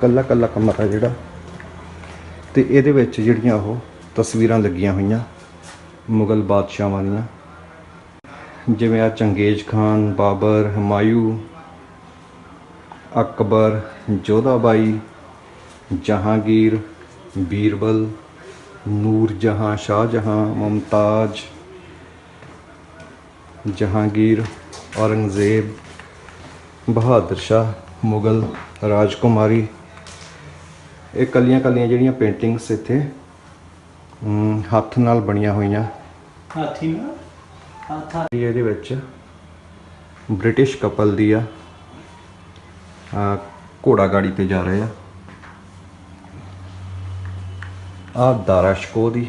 ਕੱਲਾ ਕੱਲਾ ਕਮਰਾ ਜਿਹੜਾ। ਤੇ ਇਹਦੇ ਵਿੱਚ ਜਿਹੜੀਆਂ ਉਹ ਤਸਵੀਰਾਂ ਲੱਗੀਆਂ ਹੋਈਆਂ ਮੁਗਲ ਬਾਦਸ਼ਾਹਾਂ ਦੀਆਂ। ਜਿਵੇਂ ਆ ਚੰਗੇਜ਼ ਖਾਨ, ਬਾਬਰ, ਹਮਾਯੂ, ਅਕਬਰ, ਜੋਧਾਬਾਈ, ਜਹਾਂਗੀਰ, ਬੀਰਬਲ ਨੂਰ ਜਹਾਂ ਸ਼ਾਹਜਹਾਂ, ਮੁਮਤਾਜ, ਜਹਾਂਗੀਰ, ਔਰੰਗਜ਼ੇਬ ਬਹਾਦਰ ਸ਼ਾਹ ਮੁਗਲ ਰਾਜਕੁਮਾਰੀ। ਇਹ ਕੱਲੀਆਂ ਕੱਲੀਆਂ ਜਿਹੜੀਆਂ ਪੇਂਟਿੰਗਸ ਇੱਥੇ ਹੱਥ ਨਾਲ ਬਣੀਆਂ ਹੋਈਆਂ। ਹਾਥੀ ਨਾ? ਹਾਥਾ ਇਹ ਇਹਦੇ ਵਿੱਚ ਬ੍ਰਿਟਿਸ਼ ਕਪਲ ਦੀ ਆ ਆ ਘੋੜਾ ਗਾੜੀ ਤੇ ਜਾ ਰਹੇ ਆ। ਆ ਦਾਰਾ ਸ਼ਕੋ ਦੀ।